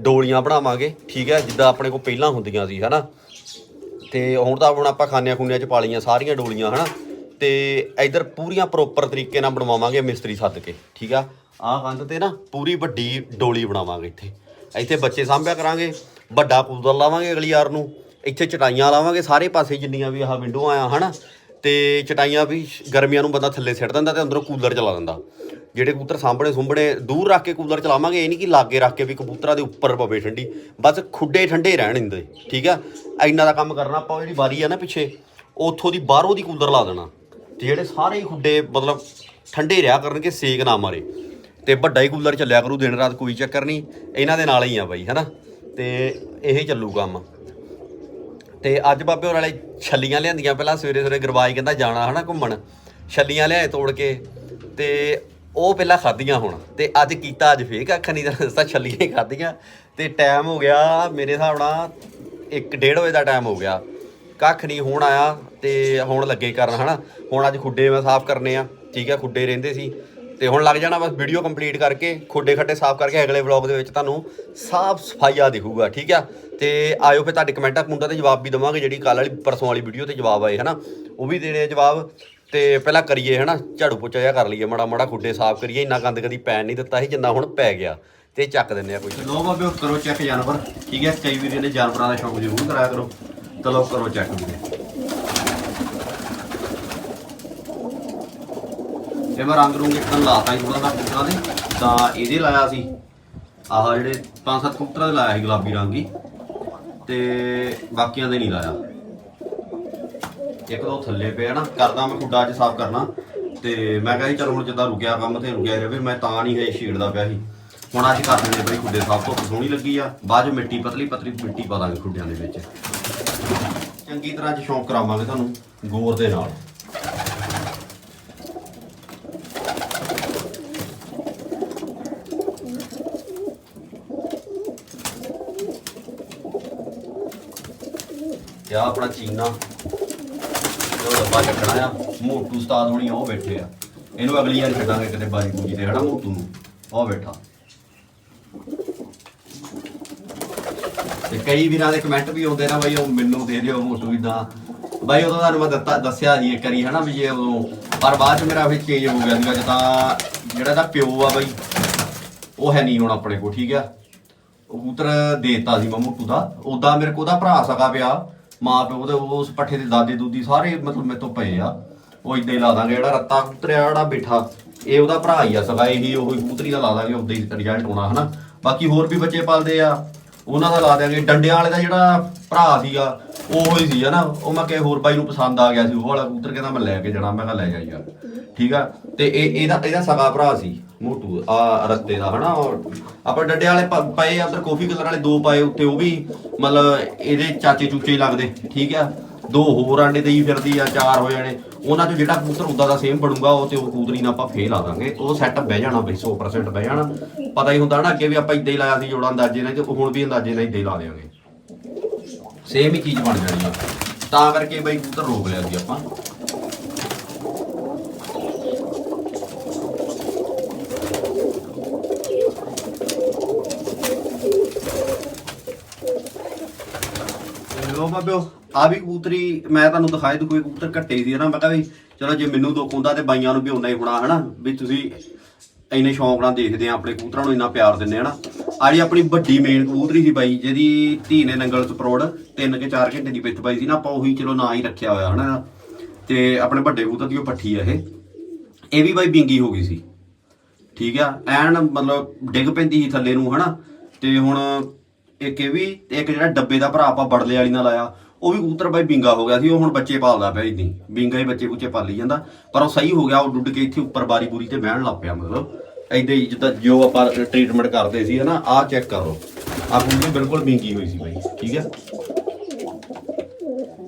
ਡੋਲੀਆਂ ਬਣਾਵਾਂਗੇ, ਠੀਕ ਹੈ ਜਿੱਦਾਂ ਆਪਣੇ ਕੋਲ ਪਹਿਲਾਂ ਹੁੰਦੀਆਂ ਸੀ, ਹਨਾ? ਤੇ ਹੁਣ ਤਾਂ ਹੁਣ ਆਪਾਂ ਖਾਨਿਆਂ ਖੁੰਨਿਆਂ ਚ ਪਾਲੀਆਂ ਸਾਰੀਆਂ ਡੋਲੀਆਂ, ਹਨਾ? ਤੇ ਇਧਰ ਪੂਰੀਆਂ ਪ੍ਰੋਪਰ ਤਰੀਕੇ ਨਾਲ ਬਣਵਾਵਾਂਗੇ ਮਿਸਤਰੀ ਸੱਦ ਕੇ, ਠੀਕ ਆ? ਆਹ ਕੰਧ ਤੇ ਨਾ ਪੂਰੀ ਵੱਡੀ ਡੋਲੀ ਬਣਾਵਾਂਗੇ ਇੱਥੇ। ਇੱਥੇ ਬੱਚੇ ਸਾਂਭਿਆ ਕਰਾਂਗੇ, ਵੱਡਾ ਕੂਲਰ ਲਾਵਾਂਗੇ ਅਗਲੀ ਯਾਰ ਨੂੰ। ਇੱਥੇ ਚਟਾਈਆਂ ਲਾਵਾਂਗੇ, ਸਾਰੇ ਪਾਸੇ ਜਿੰਨੀਆਂ ਵੀ ਆਹ ਵਿੰਡੋ ਆ, ਹਨਾ? ਤੇ ਚਟਾਈਆਂ ਵੀ ਗਰਮੀਆਂ ਨੂੰ ਬੰਦਾ ਥੱਲੇ ਸਿੱਟ ਦਿੰਦਾ ਤੇ ਅੰਦਰੋਂ ਕੂਲਰ ਚਲਾ ਦਿੰਦਾ। ਜਿਹੜੇ ਕਬੂਤਰ ਸਾਹਮਣੇ ਸੁੰਭਣੇ ਦੂਰ ਰੱਖ ਕੇ ਕੂਲਰ ਚਲਾਵਾਂਗੇ, ਇਹ ਨਹੀਂ ਕਿ ਲਾਗੇ ਰੱਖ ਕੇ ਵੀ ਕਬੂਤਰਾਂ ਦੇ ਉੱਪਰ ਪਵੇ ਠੰਡੀ, ਬਸ ਖੁੱਡੇ ਠੰਡੇ ਰਹਿਣ ਦਿੰਦੇ, ਠੀਕ ਆ? ਇੰਨਾ ਦਾ ਕੰਮ ਕਰਨਾ, ਆਪਾਂ ਜਿਹੜੀ ਵਾਰੀ ਆ ਨਾ ਪਿੱਛੇ, ਉੱਥੋਂ ਦੀ ਬਾਹਰੋਂ ਦੀ ਕੂਲਰ ਲਾ ਦੇਣਾ, ਤੇ ਜਿਹੜੇ ਸਾਰੇ ਹੀ ਖੁੱਡੇ ਮਤਲਬ ਠੰਡੇ ਰਿਹਾ ਕਰਨਗੇ, ਸੇਕ ਨਾ ਮਾਰੇ। ਤੇ ਵੱਡਾ ਹੀ ਕੂਲਰ ਚੱਲਿਆ ਕਰੂ ਦਿਨ ਰਾਤ, ਕੋਈ ਚੱਕਰ ਨਹੀਂ ਇਹਨਾਂ ਦੇ ਨਾਲ ਹੀ ਆ ਬਾਈ, ਹਨਾ? ਤੇ ਇਹ ਚੱਲੂ ਕੰਮ। ਤੇ ਅੱਜ ਬਾਬੇ ਹੋਰ ਵਾਲੇ ਛੱਲੀਆਂ ਲਿਆਂਦੀਆਂ ਪਹਿਲਾਂ, ਸਵੇਰੇ ਸਵੇਰੇ ਗਰਵਾਈ ਕਹਿੰਦਾ ਜਾਣਾ ਹਨਾ ਘੁੰਮਣ। ਛੱਲੀਆਂ ਲਿਆਏ ਤੋੜ ਕੇ ਤੇ ਉਹ ਪਹਿਲਾਂ ਖਾਧੀਆਂ ਹੁਣ ਤੇ ਅੱਜ ਕੀਤਾ ਅੱਜ ਫੇਰ ਕੱਖ ਨਹੀਂ ਦੱਸਦਾ ਛੱਲੀਆਂ ਹੀ ਖਾਧੀਆਂ ਤੇ ਟਾਈਮ ਹੋ ਗਿਆ ਮੇਰੇ ਹਿਸਾਬ ਨਾਲ 1:30 ਵਜੇ ਦਾ ਟਾਈਮ ਹੋ ਗਿਆ। ਕੱਖ ਨਹੀਂ ਹੁਣ ਆਇਆ ਤੇ ਹੁਣ ਲੱਗੇ ਕਰਨ ਹਨਾ। ਹੁਣ ਅੱਜ ਖੁੱਡੇ ਮੈਂ ਸਾਫ਼ ਕਰਨੇ ਆ, ਠੀਕ ਆ, ਖੁੱਡੇ ਰਹਿੰਦੇ ਸੀ। ਤੇ ਹੁਣ ਲੱਗ ਜਾਣਾ ਬਸ ਵੀਡੀਓ ਕੰਪਲੀਟ ਕਰਕੇ, ਖੋਡੇ ਖੱਡੇ ਸਾਫ਼ ਕਰਕੇ ਅਗਲੇ ਵਲੌਗ ਦੇ ਵਿੱਚ ਤੁਹਾਨੂੰ ਸਾਫ਼ ਸਫਾਈਆ ਦਿਖੂਗਾ, ਠੀਕ ਆ? ਤੇ ਆਇਓ ਫਿਰ ਤੁਹਾਡੇ ਕਮੈਂਟਾਂ ਕਮੁੰਟਾਂ ਤੇ ਜਵਾਬ ਵੀ ਦਵਾਂਗੇ, ਜਿਹੜੀ ਕੱਲ ਵਾਲੀ ਪਰਸੋਂ ਵਾਲੀ ਵੀਡੀਓ ਤੇ ਜਵਾਬ ਆਏ, ਹਨਾ? ਉਹ ਵੀ ਦੇਣੇ ਜਵਾਬ, ਤੇ ਪਹਿਲਾਂ ਕਰੀਏ, ਹਨਾ? ਝਾੜੂ ਪੋਚਾ ਜਿਹਾ ਕਰ ਲਈਏ, ਮਾੜਾ ਮਾੜਾ ਖੁੱਡੇ ਸਾਫ਼ ਕਰੀਏ, ਇੰਨਾ ਗੰਦ ਕਦੀ ਪੈਣ ਨਹੀਂ ਦਿੱਤਾ ਸੀ, ਜਿੰਨਾ ਹੁਣ ਪੈ ਗਿਆ, ਤੇ ਚੱਕ ਦਿੰਨੇ ਆ ਕੋਈ। ਲੋ ਬਾਬੇ, ਕਰੋ ਚੈੱਕ ਜਾਨਵਰ, ਠੀਕ ਹੈ ਕਈ ਵੀਰੇ ਨੇ ਜਾਨਵਰਾਂ ਦਾ ਸ਼ੌਕ ਜ਼ਰੂਰ ਕਰਾਇਆ ਕਰੋ। ਚਲੋ ਕਰੋ ਚੈੱਕ ਵੀਰੇ। ਤੇ ਮੈਂ ਰੰਗ ਰੂੰਗ ਇੱਕਦਮ ਲਾਤਾ ਸੀ ਥੋੜਾ ਜਿਹਾ ਕਬੂਤਰਾਂ ਦੇ ਤਾਂ ਇਹਦੇ ਲਾਇਆ ਸੀ। ਆਹ ਜਿਹੜੇ ਪੰਜ ਸੱਤ ਕਬੂਤਰਾਂ ਦੇ ਲਾਇਆ ਸੀ ਗੁਲਾਬੀ ਰੰਗ ਹੀ, ਤੇ ਬਾਕੀਆਂ ਦੇ ਨਹੀਂ ਲਾਇਆ। ਇੱਕ ਦੋ ਥੱਲੇ ਪਿਆ ਨਾ, ਕਰਦਾ ਮੈਂ ਖੁੱਡਾ ਅੱਜ ਸਾਫ਼ ਕਰਨਾ, ਤੇ ਮੈਂ ਕਿਹਾ ਜੀ ਚਲੋ ਹੁਣ ਜਿੱਦਾਂ ਰੁਕਿਆ, ਕੰਮ ਤੇ ਰੁਕਿਆ ਰਹੇ ਮੈਂ ਤਾਂ ਨਹੀਂ ਹੈ ਛੇੜਦਾ ਪਿਆ ਸੀ। ਹੁਣ ਅੱਜ ਕਰ ਦਿੰਦੇ ਬਈ ਖੁੱਡੇ ਸਾਫ਼ ਤੋਂ ਸੋਹਣੀ ਲੱਗੀ ਆ, ਬਾਅਦ ਚ ਮਿੱਟੀ ਪਤਲੀ ਪਤਲੀ ਮਿੱਟੀ ਪਾ ਦਾਂਗੇ ਖੁੱਡਿਆਂ ਦੇ ਵਿੱਚ। ਚੰਗੀ ਤਰ੍ਹਾਂ 'ਚ ਸ਼ੌਂਕ ਕਰਾਵਾਂਗੇ ਤੁਹਾਨੂੰ, ਗੋਰ ਦੇ ਨਾਲ। ਤੇ ਆਹ ਆਪਣਾ ਚੀਨਾ। ਉਹ ਡੱਬਾ ਚੱਕਣਾ ਆ, ਮੋਟੂ ਉਸਤਾਦ ਹੋਣੀ ਉਹ ਬੈਠੇ ਆ। ਇਹਨੂੰ ਅਗਲੀ ਵਾਰ ਛੱਡਾਂਗੇ ਕਿਤੇ ਬਾਜੀ ਪੂਜੀ ਤੇ, ਹਨਾ ਮੋਟੂ ਨੂੰ? ਉਹ ਬੈਠਾ। ਤੇ ਕਈ ਵੀਰਾਂ ਦੇ ਕਮੈਂਟ ਵੀ ਆਉਂਦੇ ਨਾ, ਬਾਈ ਉਹ ਮੈਨੂੰ ਦੇ ਦਿਓ ਮੋਟੂ ਇਦਾਂ ਬਾਈ ਉਦੋਂ ਤੁਹਾਨੂੰ ਮੈਂ ਦਿੱਤਾ, ਦੱਸਿਆ ਸੀ ਇੱਕ ਵਾਰੀ, ਹਨਾ ਵੀ ਜੇ ਉਦੋਂ, ਪਰ ਬਾਅਦ ਚ ਮੇਰਾ ਫਿਰ ਚੇਂਜ ਹੋ ਗਿਆ ਸੀਗਾ, ਜਿੱਦਾਂ ਜਿਹੜਾ ਦਾ ਪਿਓ ਆ ਬਾਈ, ਉਹ ਹੈ ਨਹੀਂ ਹੁਣ ਆਪਣੇ ਕੋਲ, ਠੀਕ ਆ? ਉਹ ਕਬੂਤਰ ਦੇਤਾ ਸੀ ਮੈਂ ਮੋਟੂ ਦਾ। ਉਦਾਂ ਮੇਰੇ ਕੋਲ ਉਹਦਾ ਭਰਾ ਸਕਾ ਪਿਆ। ਮਾਂ ਪਿਓ ਦੇ ਉਸ ਪੱਠੇ ਦੇ ਦਾਦੇ ਦੂਦੀ ਸਾਰੇ ਮਤਲਬ ਮੇਰੇ ਤੋਂ ਪਏ ਆ। ਉਹ ਇਦਾਂ ਹੀ ਲਾ ਦਾਂਗੇ, ਜਿਹੜਾ ਰੱਤਾ ਕਬੂਤਰ ਆ ਜਿਹੜਾ ਬੈਠਾ, ਇਹ ਉਹਦਾ ਭਰਾ ਹੀ ਆ ਸਗਾ, ਇਹੀ ਉਹ ਕਬੂਤਰੀ ਦਾ ਲਾ ਦਾਂਗੇ ਉਦਾਂ ਹੀ ਰਿਜ਼ਲਟ ਹੋਣਾ, ਹਨਾ। ਬਾਕੀ ਹੋਰ ਵੀ ਬੱਚੇ ਪਾਲਦੇ ਆ, ਉਹਨਾਂ ਦਾ ਲਾ ਦਿਆਂਗੇ। ਡੰਡਿਆਂ ਵਾਲੇ ਦਾ ਜਿਹੜਾ ਭਰਾ ਸੀਗਾ, ਉਹ ਹੀ ਸੀ, ਹਨਾ। ਉਹ ਮੈਂ ਕਿਹਾ ਹੋਰ ਬਾਈ ਨੂੰ ਪਸੰਦ ਆ ਗਿਆ ਸੀ, ਉਹ ਵਾਲਾ ਕਬੂਤਰ ਕਹਿੰਦਾ ਮੈਂ ਲੈ ਕੇ ਜਾਣਾ, ਮੈਂ ਕਿਹਾ ਲੈ ਜਾ ਯਾਰ। ਠੀਕ ਆ? ਤੇ ਇਹ, ਇਹਦਾ ਇਹਦਾ ਸਗਾ ਭਰਾ ਸੀ। ਮੋਟੂ ਆ ਰੱਤੇ ਦਾ, ਹਨਾ? ਔਰ ਆਪਾਂ ਡੱਡੇ ਵਾਲੇ ਪ- ਪਏ ਆ ਉਧਰ ਕਾਫੀ ਕਲਰ ਵਾਲੇ ਦੋ ਪਾਏ ਉੱਤੇ, ਉਹ ਵੀ ਮਤਲਬ ਇਹਦੇ ਚਾਚੇ ਚੂਚੇ ਹੀ ਲੱਗਦੇ, ਠੀਕ ਆ? ਦੋ ਹੋਰ ਆਂਡੇ ਤੇ ਹੀ ਫਿਰਦੀ ਆ, ਚਾਰ ਹੋ ਜਾਣੇ। ਉਹਨਾਂ ਚੋਂ ਜਿਹੜਾ ਕਬੂਤਰ ਉਦਾਂ ਦਾ ਸੇਮ ਬਣੂਗਾ, ਉਹ ਤੇ ਉਹ ਕਬੂਤਰੀ ਨਾਲ ਆਪਾਂ ਫੇਲ ਆ ਦਾਂਗੇ। ਉਹ ਸੈੱਟ ਬਹਿ ਜਾਣਾ ਬਈ 100% ਬਹਿ ਜਾਣਾ। ਪਤਾ ਹੀ ਹੁੰਦਾ ਨਾ ਅੱਗੇ ਵੀ ਆਪਾਂ ਇਦਾਂ ਹੀ ਲਾਇਆ ਸੀ, ਜੋੜਾ ਅੰਦਾਜ਼ੇ ਨਾਲ, ਤੇ ਹੁਣ ਵੀ ਅੰਦਾਜ਼ੇ ਨਾਲ ਇਦਾਂ ਹੀ ਲਾ ਦੇਵਾਂਗੇ ਸੇਮ ਹੀ ਚੀਜ਼ ਬਣ ਜਾਣੀ ਆ। ਤਾਂ ਕਰਕੇ ਬਈ ਕਬੂਤਰ ਰੋਕ ਲਿਆ ਸੀ ਆਪਾਂ। ਲੋ ਬਾਬਿਓ ਆ ਵੀ ਕਬੂਤਰੀ, ਮੈਂ ਤੁਹਾਨੂੰ ਦਿਖਾਈ ਦੂ ਕੋਈ ਕਬੂਤਰ ਘੱਟੇ ਦੀ ਆ ਨਾ, ਮੈਂ ਕਿਹਾ ਵੀ ਚਲੋ ਜੇ ਮੈਨੂੰ ਦੁੱਖ ਹੁੰਦਾ ਤੇ ਬਾਈਆਂ ਨੂੰ ਵੀ ਉਨਾ ਹੀ ਹੋਣਾ, ਹਨਾ, ਵੀ ਤੁਸੀਂ ਇੰਨੇ ਸ਼ੌਂਕ ਨਾਲ ਦੇਖਦੇ ਆ ਆਪਣੇ ਕਬੂਤਰਾਂ ਨੂੰ, ਇੰਨਾ ਪਿਆਰ ਦਿੰਦੇ ਆ ਨਾ ਆਪਣੀ ਵੱਡੀ ਮੇਨ ਕਬੂਤਰੀ ਸੀ ਬਾਈ, ਜਿਹਦੀ ਧੀ ਨੇ ਨੰਗਲ ਚ ਪਰੋੜ 3 ਕੇ 4 ਘੰਟੇ ਦੀ ਪਿੱਠ ਪਾਈ ਸੀ ਨਾ, ਆਪਾਂ ਉਹੀ ਚਲੋ ਨਾਂ ਹੀ ਰੱਖਿਆ ਹੋਇਆ, ਹਨਾ। ਤੇ ਆਪਣੇ ਵੱਡੇ ਕਬੂਤਰ ਦੀ ਉਹ ਪੱਠੀ ਆ ਇਹ। ਇਹ ਵੀ ਬਾਈ ਬਿੰਗੀ ਹੋ ਗਈ ਸੀ, ਠੀਕ ਆ, ਐਨ ਮਤਲਬ ਡਿੱਗ ਪੈਂਦੀ ਸੀ ਥੱਲੇ ਨੂੰ, ਹਨਾ। ਤੇ ਹੁਣ ਇੱਕ ਇਹ ਵੀ ਤੇ ਇੱਕ ਜਿਹੜਾ ਡੱਬੇ ਦਾ ਭਰਾ ਆਪਾਂ ਬੜਲੇ ਵਾਲੀ ਨਾਲ ਆਇਆ, ਉਹ ਵੀ ਕਬੂਤਰ ਬਾਈ ਬਿੰਗਾ ਹੋ ਗਿਆ ਸੀ, ਉਹ ਹੁਣ ਬੱਚੇ ਪਾਲਦਾ ਪਿਆ ਇਦਾਂ ਬਿੰਗਾ ਹੀ ਬੱਚੇ ਬੁੱਚੇ ਪਾਲੀ ਜਾਂਦਾ, ਪਰ ਉਹ ਸਹੀ ਹੋ ਗਿਆ, ਉਹ ਡੁੱਡ ਕੇ ਇੱਥੇ ਉੱਪਰ ਬਾਰੀ ਬੂਰੀ ਤੇ ਬਹਿਣ ਲੱਗ ਪਿਆ, ਮਤਲਬ ਏਦਾਂ ਹੀ ਜਿੱਦਾਂ ਜੋ ਆਪਾਂ ਟ੍ਰੀਟਮੈਂਟ ਕਰਦੇ ਸੀ, ਹਨਾ, ਆਹ ਚੈੱਕ ਕਰੋ। ਆਹ ਕਬੂਤਰ ਬਿਲਕੁਲ ਬਿੰਗੀ ਹੋਈ ਸੀ ਬਾਈ, ਠੀਕ ਹੈ?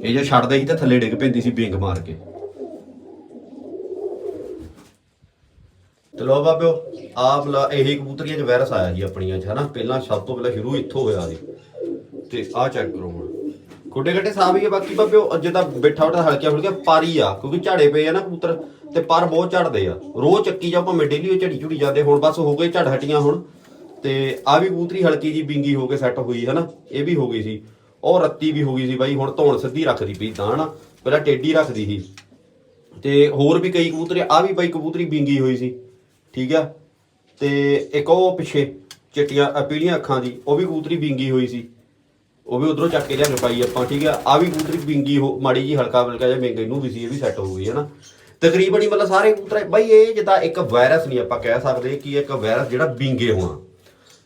ਇਹ ਜੇ ਛੱਡਦੇ ਸੀ ਤਾਂ ਥੱਲੇ ਡਿੱਗ ਪੈਂਦੀ ਸੀ ਬਿੰਗ ਮਾਰ ਕੇ। ਤੇ ਲੋ ਬਾਬਿਓ, ਆਪ ਲਾ ਇਹੀ ਕਬੂਤਰੀਆਂ 'ਚ ਵਾਇਰਸ ਆਇਆ ਜੀ ਆਪਣੀਆਂ 'ਚ, ਹਨਾ? ਪਹਿਲਾਂ ਸਭ ਤੋਂ ਪਹਿਲਾਂ ਸ਼ੁਰੂ ਇੱਥੋਂ ਹੋਇਆ ਸੀ। ਤੇ ਆਹ ਚੈੱਕ ਕਰੋ ਹੁਣ। ਖੋਡੇ ਗੱਟੇ ਸਾਫ਼ ਹੀ ਆ ਬਾਕੀ ਬਾਬਿਓ, ਅੱਜ ਤਾਂ ਬੈਠਾ ਉਠਾ ਹਲਕਿਆ ਫੁਲਕਿਆ ਪਾਰੀ ਆ, ਕਿਉਂਕਿ ਝਾੜੇ ਪਏ ਆ ਨਾ ਕਬੂਤਰ, ਤੇ ਪਰ ਬਹੁਤ ਝੜਦੇ ਆ। ਰੋਜ਼ ਚੱਕੀ ਜਾ ਭਾਵੇਂ ਡੇਲੀ ਉਹ ਝੜੀ ਝੁੜੀ ਜਾਂਦੇ, ਹੁਣ ਬਸ ਹੋ ਗਏ ਝੜ ਹਟੀਆਂ ਹੁਣ। ਤੇ ਆ ਵੀ ਕਬੂਤਰੀ ਹਲਕੀ ਜੀ ਬਿੰਗੀ ਹੋ ਕੇ ਸੈੱਟ ਹੋਈ, ਹਨਾ? ਇਹ ਵੀ ਹੋ ਗਈ ਸੀ। ਉਹ ਰੱਤੀ ਵੀ ਹੋ ਗਈ ਸੀ ਬਾਈ, ਹੁਣ ਧੌਣ ਸਿੱਧੀ ਰੱਖਦੀ ਪਈ ਤਾਂ, ਹਨਾ? ਪਹਿਲਾਂ ਟੇਢੀ ਰੱਖਦੀ ਸੀ। ਤੇ ਹੋਰ ਵੀ ਕਈ ਕਬੂਤਰੀ ਆ ਵੀ ਬਾਈ ਕਬੂਤਰੀ ਬਿੰਗੀ ਹੋਈ ਸੀ। ਠੀਕ ਆ? ਤੇ ਇੱਕ ਉਹ ਪਿੱਛੇ ਚਿੱਟੀਆਂ ਅ, ਪੀਲੀਆਂ ਅੱਖਾਂ ਦੀ ਉਹ ਵੀ ਕਬੂਤਰੀ ਬਿੰਗੀ ਹੋਈ ਸੀ। ਉਹ ਵੀ ਉਧਰੋਂ ਚੱਕ ਕੇ ਲਿਆ ਕੇ ਪਾਈ ਆਪਾਂ ਠੀਕ ਆ? ਆ ਵੀ ਕਬੂਤਰੀ ਬਿੰਗੀ ਹੋ ਮਾੜੀ ਜੀ ਹਲਕਾ ਹਲਕਾ ਜਿਹਾ ਬਿੰਗ ਇਹਨੂੰ ਵੀ ਸੀ ਇਹ ਵੀ ਸੈੱਟ ਹੋ ਗਈ ਹੈ ਨਾ ਤਕਰੀਬਨ ਹੀ ਮਤਲਬ ਸਾਰੇ ਕਬੂਤਰ ਬਾਈ ਇਹ ਜਿੱਦਾਂ ਇੱਕ ਵਾਇਰਸ ਨਹੀਂ ਆਪਾਂ ਕਹਿ ਸਕਦੇ ਕਿ ਇੱਕ ਵਾਇਰਸ ਜਿਹੜਾ ਬਿੰਗੇ ਹੋਣਾ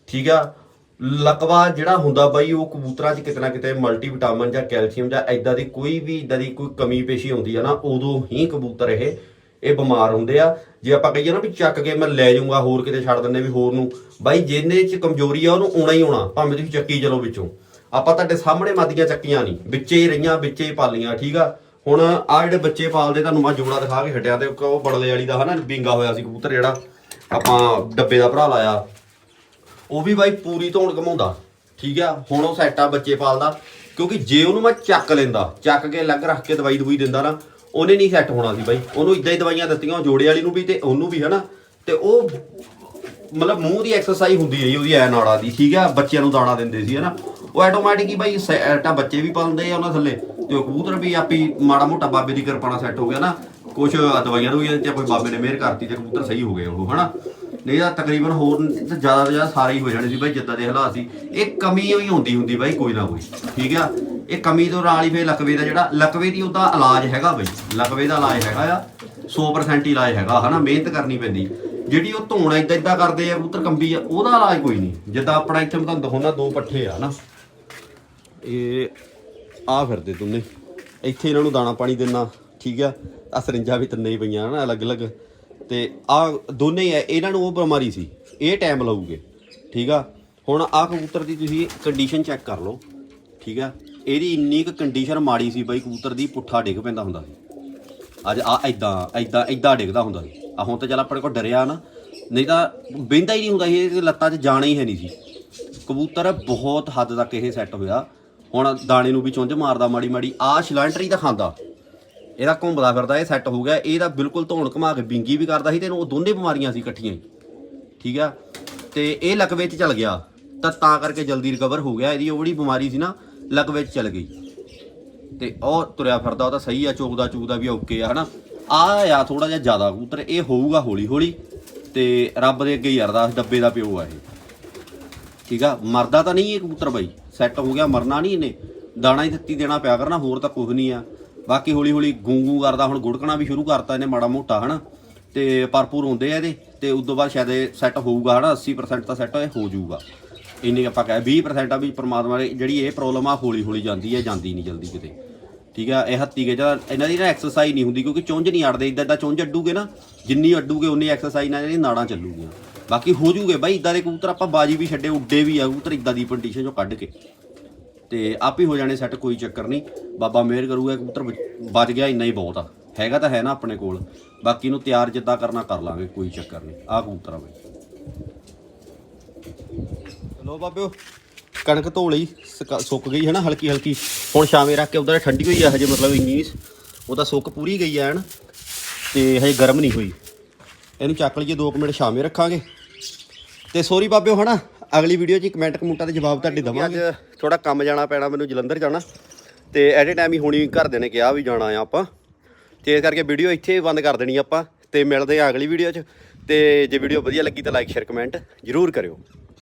ਠੀਕ ਆ? ਲਕਵਾ ਜਿਹੜਾ ਹੁੰਦਾ ਬਾਈ ਉਹ ਕਬੂਤਰਾਂ 'ਚ ਕਿਤੇ ਨਾ ਕਿਤੇ ਮਲਟੀਵਿਟਾਮਿਨ ਜਾਂ ਕੈਲਸ਼ੀਅਮ ਜਾਂ ਐਦਾਂ ਦੀ ਕੋਈ ਵੀ ਇਦਾਂ ਦੀ ਕੋਈ ਕਮੀ ਪੇਸ਼ੀ ਹੁੰਦੀ ਆ ਨਾ ਉਦੋਂ ਹੀ ਕਬੂਤਰ ਇਹ ਇਹ ਬਿਮਾਰ ਹੁੰਦੇ ਆ। ਜੇ ਆਪਾਂ ਕਹੀਏ ਨਾ ਵੀ ਚੱਕ ਕੇ ਮੈਂ ਲੈ ਜਾਊਂਗਾ, ਹੋਰ ਕਿਤੇ ਛੱਡ ਦਿੰਨੇ ਵੀ ਹੋਰ ਨੂੰ। ਬਾਈ, ਜਿਹਨੇ 'ਚ ਕਮਜ਼ੋਰੀ ਆ, ਉਹਨੂੰ ਆਉਣਾ ਹੀ ਆਉਣਾ। ਭਾਵੇਂ ਤੁਸੀਂ ਚੱਕੀ ਚਲੋ ਵਿੱਚੋਂ। ਆਪਾਂ ਤੁਹਾਡੇ ਸਾਹਮਣੇ ਮਾਦੀਆਂ ਚੱਕੀਆਂ ਨਹੀਂ। ਵਿੱਚੇ ਹੀ ਰਹੀਆਂ, ਵਿੱਚੇ ਹੀ ਪਾਲੀਆਂ, ਠੀਕ ਆ? ਹੁਣ ਆ ਜਿਹੜੇ ਬੱਚੇ ਪਾਲਦੇ, ਤੁਹਾਨੂੰ ਮੈਂ ਜੋੜਾ ਦਿਖਾ ਕੇ ਹਟਿਆ ਤੇ ਉਹ ਬੜਲੇ ਵਾਲੀ ਦਾ ਹਨਾ, ਬਿੰਗਾ ਹੋਇਆ ਸੀ ਕਬੂਤਰ ਜਿਹੜਾ। ਆਪਾਂ ਡੱਬੇ ਦਾ ਭਰਾ ਲਾਇਆ। ਉਹ ਵੀ ਬਾਈ ਪੂਰੀ ਧੌਣ ਘਮਾਉਂਦਾ, ਠੀਕ ਆ? ਹੁਣ ਉਹ ਸੈੱਟਾ ਬੱਚੇ ਪਾਲਦਾ। ਕਿਉਂਕਿ ਜੇ ਉਹਨੂੰ ਮੈਂ ਚੱਕ ਲੈਂਦਾ, ਚੱਕ ਕੇ ਅਲੱਗ ਰੱਖ ਕੇ ਦਵਾਈ ਦਵਾਈ ਦਿੰਦਾ ਨਾ ਉਹਨੇ ਨਹੀਂ ਸੈੱਟ ਹੋਣਾ ਸੀ ਬਾਈ। ਉਹਨੂੰ ਇਦਾਂ ਹੀ ਦਵਾਈਆਂ ਦਿੱਤੀਆਂ, ਉਹ ਜੋੜੇ ਵਾਲੀ ਨੂੰ ਵੀ ਤੇ ਉਹਨੂੰ ਵੀ, ਹਨਾ? ਤੇ ਉਹ ਮਤਲਬ ਮੂੰਹ ਦੀ ਐਕਸਰਸਾਈਜ਼ ਹੁੰਦੀ ਰਹੀ ਉਹਦੀ ਐ ਨਾੜਾ ਦੀ, ਠੀਕ ਆ? ਬੱਚਿਆਂ ਨੂੰ ਦਾਣਾ ਦਿੰਦੇ ਸੀ, ਹਨਾ? ਉਹ ਆਟੋਮੈਟਿਕ ਹੀ ਬਾਈ ਸੈਟਾ ਬੱਚੇ ਵੀ ਪਾਲਦੇ ਆ ਉਹਨਾਂ ਥੱਲੇ। ਤੇ ਉਹ ਕਬੂਤਰ ਵੀ ਆਪੀ ਮਾੜਾ ਮੋਟਾ ਬਾਬੇ ਦੀ ਕਿਰਪਾ ਨਾਲ ਸੈੱਟ ਹੋ ਗਿਆ ਨਾ। ਕੁਝ ਦਵਾਈਆਂ ਦਵਾਈਆਂ ਤੇ ਕੋਈ ਬਾਬੇ ਨੇ ਮਿਹਰ ਕਰਤੀ ਤੇ ਕਬੂਤਰ ਸਹੀ ਹੋ ਗਏ ਉਹ ਹਨਾ? ਨਹੀਂ ਤਾਂ ਤਕਰੀਬਨ ਹੋਰ ਤੇ ਜ਼ਿਆਦਾ ਤੋਂ ਜ਼ਿਆਦਾ ਸਾਰੇ ਹੀ ਹੋ ਜਾਣੇ ਸੀ ਬਾਈ, ਜਿੱਦਾਂ ਦੇ ਹਾਲਾਤ ਸੀ। ਇਹ ਕਮੀ ਹੀ ਹੁੰਦੀ ਹੁੰਦੀ ਬਾਈ, ਕੋਈ ਨਾ ਕੋਈ, ਠੀਕ ਆ? ਇਹ ਕਮੀ ਤੋਂ ਨਾਲ ਹੀ ਫੇਰ ਲਕਵੇ ਦਾ ਜਿਹੜਾ, ਲਕਵੇ ਦੀ ਉਹਦਾ ਇਲਾਜ ਹੈਗਾ ਬਾਈ, ਲਕਵੇ ਦਾ ਇਲਾਜ ਹੈਗਾ ਆ 100% ਇਲਾਜ ਹੈਗਾ, ਹਨਾ, ਮਿਹਨਤ ਕਰਨੀ ਪੈਂਦੀ। ਜਿਹੜੀ ਉਹ ਧੋਣ ਇਦਾਂ ਇਦਾਂ ਕਰਦੇ ਆ, ਕਬੂਤਰ ਕੰਬੀ ਆ, ਉਹਦਾ ਇਲਾਜ ਕੋਈ ਨਹੀਂ। ਜਿੱਦਾਂ ਆਪਣਾ ਇੱਥੇ ਮੈਂ ਤੁਹਾਨੂੰ ਦਿਖਾਉਣਾ ਦੋ ਪੱਠੇ ਆ ਨਾ ਇਹ ਆ ਫਿਰਦੇ ਦੋਨੇ। ਇੱਥੇ ਇਹਨਾਂ ਨੂੰ ਦਾਣਾ ਪਾਣੀ ਦੇਣਾ ਠੀਕ ਆ? ਆ ਸਰਿੰਜਾਂ ਵੀ ਤਿੰਨੇ ਹੀ ਪਈਆਂ ਨਾ ਅਲੱਗ-ਅਲੱਗ। ਤੇ ਆ ਦੋਨੇ ਹੀ ਆ, ਇਹਨਾਂ ਨੂੰ ਉਹ ਬਿਮਾਰੀ ਸੀ, ਇਹ ਟਾਈਮ ਲਾਊਗੇ, ਠੀਕ ਆ? ਹੁਣ ਆ ਕਬੂਤਰ ਦੀ ਤੁਸੀਂ ਕੰਡੀਸ਼ਨ ਚੈੱਕ ਕਰ ਲਓ, ਠੀਕ ਆ? ਇਹਦੀ ਇੰਨੀ ਕੁ ਕੰਡੀਸ਼ਨ ਮਾੜੀ ਸੀ ਬਾਈ, ਕਬੂਤਰ ਦੀ ਪੁੱਠਾ ਡਿੱਗ ਪੈਂਦਾ ਹੁੰਦਾ ਸੀ। ਅੱਜ ਆ ਐਦਾਂ ਐਦਾਂ ਐਦਾਂ ਡਿੱਗਦਾ ਹੁੰਦਾ ਸੀ। ਆ ਹੁਣ ਤਾਂ ਚੱਲ ਆਪਣੇ ਕੋਲ ਡਰਿਆ ਨਾ, ਨਹੀਂ ਤਾਂ ਬਹਿੰਦਾ ਹੀ ਨਹੀਂ ਹੁੰਦਾ ਸੀ, ਇਹ ਲੱਤਾਂ 'ਚ ਜਾਣਾ ਹੀ ਹੈ ਨਹੀਂ ਸੀ। ਕਬੂਤਰ ਬਹੁਤ ਹੱਦ ਤੱਕ ਇਹ ਸੈੱਟ ਹੋਇਆ। ਹੁਣ ਦਾਣੇ ਨੂੰ ਵੀ ਚੁੰਝ ਮਾਰਦਾ ਮਾੜੀ ਮਾੜੀ ਆ ਸ਼ਲੰਟਰੀ ਤਾਂ ਖਾਂਦਾ। ਇਹਦਾ ਘੁੰਮਦਾ ਫਿਰਦਾ, ਇਹ ਸੈੱਟ ਹੋ ਗਿਆ, ਇਹਦਾ ਬਿਲਕੁਲ ਧੌਣ ਘੁਮਾ ਕੇ ਬਿੰਗੀ ਵੀ ਕਰਦਾ ਸੀ ਤੇ ਉਹ ਦੋਨੇ ਬਿਮਾਰੀਆਂ ਸੀ ਇਕੱਠੀਆਂ ਹੀ। ਠੀਕ ਆ? ਤੇ ਇਹ ਲਕਵੇ 'ਚ ਚਲ ਗਿਆ। ਤਾਂ ਤਾਂ ਕਰਕੇ ਜਲਦੀ ਰਿਕਵਰ ਹੋ ਗਿਆ, ਇਹਦੀ ਉਹ ਜਿਹੜੀ ਬਿਮਾਰੀ ਸੀ ਨਾ, ਲਕਵੇ 'ਚ ਚਲ ਗਈ। ਤੇ ਉਹ ਤੁਰਿਆ ਫਿਰਦਾ, ਉਹ ਤਾਂ ਸਹੀ ਆ ਚੋਕਦਾ ਚੂਕਦਾ ਵੀ ਓਕੇ ਆ, ਹਨਾ? ਆ ਆ ਥੋੜਾ ਜਿਹਾ ਜ਼ਿਆਦਾ ਕਬੂਤਰ, ਇਹ ਹੋਊਗਾ ਹੌਲੀ ਹੌਲੀ ਤੇ ਰੱਬ ਦੇ ਅੱਗੇ ਹੀ ਅਰਦਾਸ ਡੱਬੇ ਦਾ ਪਿਓ ਆ ਇਹ। ਠੀਕ ਆ? ਮਰਦਾ ਤਾਂ ਨਹੀਂ ਇਹ ਕਬੂਤਰ ਬਾਈ। ਸੈੱਟ ਹੋ ਗਿਆ, ਮਰਨਾ ਨਹੀਂ ਇਹਨੇ। ਦਾਣਾ ਹੀ ਦਿੱਤੀ ਦੇਣਾ ਪਿਆ ਕਰਨਾ, ਹੋਰ ਤਾਂ ਕੁਝ ਨਹੀਂ ਆ। ਬਾਕੀ ਹੌਲੀ ਹੌਲੀ ਗੂੰਗੂ ਕਰਦਾ, ਹੁਣ ਗੁੜਕਣਾ ਵੀ ਸ਼ੁਰੂ ਕਰਤਾ ਇਹਨੇ ਮਾੜਾ ਮੋਟਾ, ਹਨਾ? ਤੇ ਭਰਪੂਰ ਹੁੰਦੇ ਆ ਇਹਦੇ, ਤੇ ਉਸ ਤੋਂ ਬਾਅਦ ਸ਼ਾਇਦ ਇਹ ਸੈੱਟ ਹੋਊਗਾ, ਹਨਾ? 80% ਤਾਂ ਸੈੱਟ ਇਹ ਹੋ ਜਾਊਗਾ। ਇੰਨੇ ਆਪਾਂ ਕਹੇ 20% ਆ ਵੀ ਪਰਮਾਤਮਾ ਦੀ, ਜਿਹੜੀ ਇਹ ਪ੍ਰੋਬਲਮ ਆ, ਹੌਲੀ ਹੌਲੀ ਜਾਂਦੀ ਹੈ ਜਾਂਦੀ ਨਹੀਂ ਜਲਦੀ ਕਿਤੇ। ਠੀਕ ਆ? ਇਹ ਹੱਤੀ ਕੇ ਜਾਂ ਇਹਨਾਂ ਦੀ ਨਾ ਐਕਸਰਸਾਈਜ਼ ਨਹੀਂ ਹੁੰਦੀ, ਕਿਉਂਕਿ ਚੁੰਝ ਨਹੀਂ ਅੜਦੇ ਇਦਾਂ ਇਦਾਂ ਚੁੰਝ ਅੱਡੂਗੇ ਨਾ, ਜਿੰਨੀ ਅੱਡੂਗੇ ਉਨੀ ਐਕਸਰਸਾਈਜ਼ ਨਾਲ ਜਿਹੜੀ ਨਾੜਾਂ ਚੱਲੂਗੀਆਂ। ਬਾਕੀ ਹੋ ਜੂਗੇ ਬਾਈ ਇਦਾਂ ਦੇ ਕਬੂਤਰ ਆਪਾਂ ਬਾਜੀ ਵੀ ਛੱਡੇ, ਉੱਡੇ ਵੀ ਆ, ਕਬੂਤਰ ਇਦਾਂ ਦੀ ਪੰਡੀਸ਼ਨ ਚੋਂ ਕੱਢ ਕੇ। ਤੇ ਆਪ ਹੀ ਹੋ ਜਾਣੇ ਸੈੱਟ ਕੋਈ ਚੱਕਰ ਨਹੀਂ। ਬਾਬਾ ਮਿਹਰ ਕਰੂਗਾ ਕਬੂਤਰ ਬ- ਬਚ ਗਿਆ, ਇੰਨਾ ਹੀ ਬਹੁਤ ਆ। ਹੈਗਾ ਤਾਂ ਹੈ ਨਾ ਆਪਣੇ ਕੋਲ। ਬਾਕੀ ਨੂੰ ਤਿਆਰ ਜਿੱਦਾਂ ਕਰਨਾ ਕਰ ਲਾਂਗੇ, ਕੋਈ ਚੱਕਰ ਨਹੀਂ। ਆਹ ਕਬੂਤਰ ਆ ਬਈ। ਲੋ ਬਾਬਿਓ, ਕਣਕ ਧੋ ਲਈ, ਸੁਕਾ- ਸੁੱਕ ਗਈ ਹੈ ਨਾ ਹਲਕੀ ਹਲਕੀ। ਹੁਣ ਛਾਵੇਂ ਰੱਖ ਕੇ ਉਧਰ ਠੰਡੀ ਹੋਈ ਆ, ਹਜੇ ਮਤਲਬ ਇੰਨੀ ਉਹ ਤਾਂ ਸੁੱਕ ਪੂਰੀ ਗਈ ਐਨ। ਤੇ ਹਜੇ ਗਰਮ ਨਹੀਂ ਹੋਈ। ਇਹਨੂੰ ਚੱਕ ਲਈਏ 2 ਮਿੰਟ ਛਾਵੇਂ ਰੱਖਾਂਗੇ। ਤੇ ਸੋਰੀ ਬਾਬਿਓ, ਹਨਾ? ਅਗਲੀ ਵੀਡੀਓ 'ਚ ਕਮੈਂਟ ਕਮੂਟਾਂ ਦੇ ਜਵਾਬ ਤੁਹਾਡੇ ਦਵਾਂਗੇ। ਅੱਜ ਥੋੜਾ ਕੰਮ ਜਾਣਾ ਪੈਣਾ ਮੈਨੂੰ ਜਲੰਧਰ ਜਾਣਾ। ਤੇ ਐਟ ਏ ਟਾਈਮ ਹੀ ਹੁਣੀ ਘਰਦੇ ਨੇ ਕਿਹਾ ਵੀ ਜਾਣਾ ਆ ਆਪਾਂ। ਤੇ ਇਸ ਕਰਕੇ ਵੀਡੀਓ ਇੱਥੇ ਹੀ ਬੰਦ ਕਰ ਦੇਣੀ ਆਪਾਂ ਤੇ ਮਿਲਦੇ ਆ ਅਗਲੀ ਵੀਡੀਓ 'ਚ। ਤੇ ਜੇ ਵੀਡੀਓ ਵਧੀਆ ਲੱਗੀ ਤਾਂ ਲਾਈਕ ਸ਼ੇਅਰ ਕਮੈਂਟ ਜ਼ਰੂਰ ਕਰਿਓ।